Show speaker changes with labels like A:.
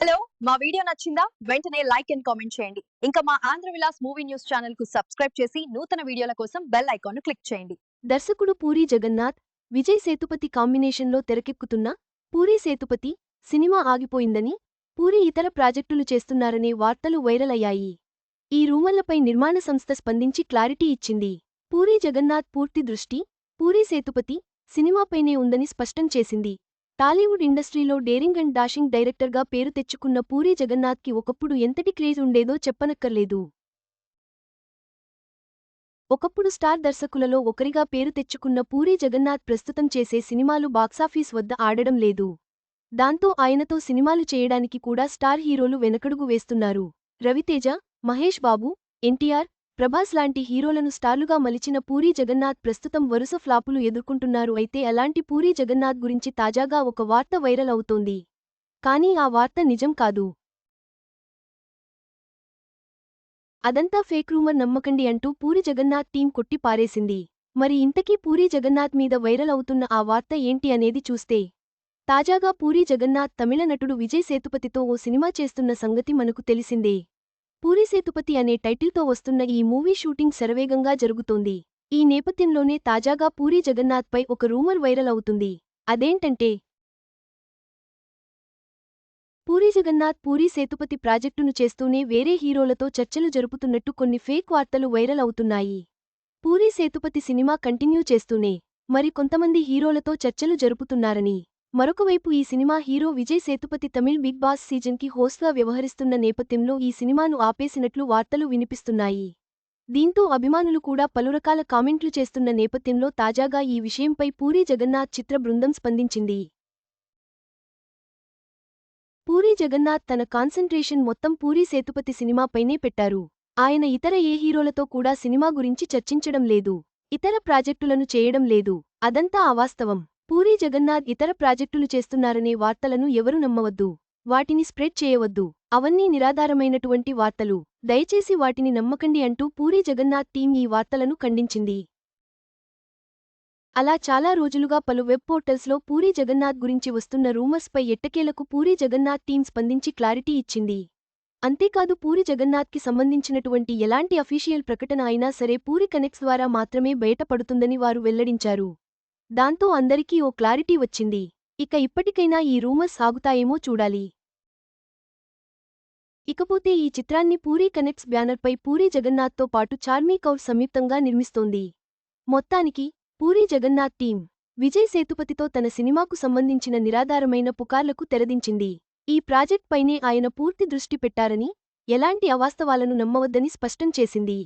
A: Hello మా video నచ్చిందా? వెంటనే లైక్ అండ్ కామెంట్ చేయండి. ఇంకా మా ఆంధ్ర విలాస్ మూవీ న్యూస్ ఛానల్కు సబ్స్క్రైబ్ చేసి నూతన వీడియోల కోసం బెల్ ఐకాన్ క్లిక్ చేయండి.
B: దర్శకుడు పూరి జగన్నాథ్ విజయ్ సేతుపతి కాంబినేషన్లో తెరకెక్కుతున్న పూరి సేతుపతి సినిమా ఆగిపోయిందని పూరి ఇతర ప్రాజెక్టులు చేస్తున్నారనే వార్తలు వైరల్ అయ్యాయి. ఈ రూమర్లపై నిర్మాణ సంస్థ స్పందించి క్లారిటీ ఇచ్చింది. పూరి జగన్నాథ్ పూర్తి దృష్టి పూరి సేతుపతి సినిమాపైనే ఉందని స్పష్టం చేసింది. టాలీవుడ్ ఇండస్ట్రీలో డేరింగ్ అండ్ డాషింగ్ డైరెక్టర్గా పేరు తెచ్చుకున్న పూరి జగన్నాథ్కి ఒకప్పుడు ఎంతటి క్రేజ్ ఉండేదో చెప్పనక్కర్లేదు. ఒకప్పుడు స్టార్ దర్శకులలో ఒకరిగా పేరు తెచ్చుకున్న పూరి జగన్నాథ్ ప్రస్తుతం చేసే సినిమాలు బాక్సాఫీస్ వద్ద ఆడడం లేదు. దాంతో ఆయనతో సినిమాలు చేయడానికి కూడా స్టార్ హీరోలు వెనకడుగు వేస్తున్నారు. రవితేజ మహేష్ బాబు ఎన్టీఆర్ ప్రభాస్ లాంటి హీరోలను స్టార్లుగా మలిచిన పూరీ జగన్నాథ్ ప్రస్తుతం వరుస ఫ్లాపులు ఎదుర్కొంటున్నారు. అయితే అలాంటి పూరీ జగన్నాథ్ గురించి తాజాగా ఒక వార్త వైరల్ అవుతోంది. కానీ ఆ వార్త నిజం కాదు. అదంతా ఫేక్ రూమర్ నమ్మకండి అంటూ పూరి జగన్నాథ్ టీం కొట్టి పారేసింది. మరి ఇంతకీ పూరి జగన్నాథ్ మీద వైరల్ అవుతున్న ఆ వార్త ఏంటి అనేది చూస్తే తాజాగా పూరి జగన్నాథ్ తమిళ నటుడు విజయ్ సేతుపతితో ఓ సినిమా చేస్తున్న సంగతి మనకు తెలిసిందే. పూరి సేతుపతి అనే టైటిల్తో వస్తున్న ఈ మూవీ షూటింగ్ శరవేగంగా జరుగుతోంది. ఈ నేపథ్యంలోనే తాజాగా పూరి జగన్నాథ్పై ఒక రూమర్ వైరల్ అవుతుంది. అదేంటంటే పూరి జగన్నాథ్ పూరి సేతుపతి ప్రాజెక్టును చేస్తూనే వేరే హీరోలతో చర్చలు జరుపుతున్నట్టు కొన్ని ఫేక్ వార్తలు వైరల్ అవుతున్నాయి. పూరి సేతుపతి సినిమా కంటిన్యూ చేస్తూనే మరి కొంతమంది హీరోలతో చర్చలు జరుపుతున్నారని మరొకవైపు ఈ cinema hero Vijay Sethupathi Tamil Bigg Boss సీజన్కి హోస్ట్గా వ్యవహరిస్తున్న నేపథ్యంలో ఈ సినిమాను ఆపేసినట్లు వార్తలు వినిపిస్తున్నాయి. దీంతో అభిమానులు కూడా పలురకాల కామెంట్లు చేస్తున్న నేపథ్యంలో తాజాగా ఈ విషయంపై పూరీ జగన్నాథ్ చిత్ర బృందం స్పందించింది. పూరీ జగన్నాథ్ తన కాన్సంట్రేషన్ మొత్తం పూరీ సేతుపతి సినిమాపైనే పెట్టారు. ఆయన ఇతర ఏ హీరోలతో కూడా సినిమా గురించి చర్చించడం లేదు. ఇతర ప్రాజెక్టులను చేయడం లేదు. అదంతా అవాస్తవం. పూరీ జగన్నాథ్ ఇతర ప్రాజెక్టులు చేస్తున్నారనే వార్తలను ఎవరు నమ్మవద్దు. వాటిని స్ప్రెడ్ చేయవద్దు. అవన్నీ నిరాధారమైనటువంటి వార్తలు. దయచేసి వాటిని నమ్మకండి అంటూ పూరీ జగన్నాథ్ టీం ఈ వార్తలను ఖండించింది. అలా చాలా రోజులుగా పలు వెబ్ పోర్టల్స్లో పూరీ జగన్నాథ్ గురించి వస్తున్న రూమర్స్పై ఎట్టకేలకు పూరీ జగన్నాథ్ టీం స్పందించి క్లారిటీ ఇచ్చింది. అంతేకాదు పూరి జగన్నాథ్కి సంబంధించినటువంటి ఎలాంటి అఫీషియల్ ప్రకటన అయినా సరే పూరి కనెక్ట్స్ ద్వారా మాత్రమే బయటపడుతుందని వారు వెల్లడించారు. దాంతో అందరికీ ఓ క్లారిటీ వచ్చింది. ఇక ఇప్పటికైనా ఈ రూమర్స్ ఆగుతాయేమో చూడాలి. ఇకపోతే ఈ చిత్రాన్ని పూరీ కనెక్ట్స్ బ్యానర్పై పూరీ జగన్నాథ్తో పాటు చార్మీ కౌర్ సంయుక్తంగా నిర్మిస్తోంది. మొత్తానికి పూరీ జగన్నాథ్ టీం విజయ్ సేతుపతితో తన సినిమాకు సంబంధించిన నిరాధారమైన పుకార్లకు తెరదించింది. ఈ ప్రాజెక్ట్ పైనే ఆయన పూర్తి దృష్టి పెట్టారని ఎలాంటి అవాస్తవాలను నమ్మవద్దని స్పష్టం చేసింది.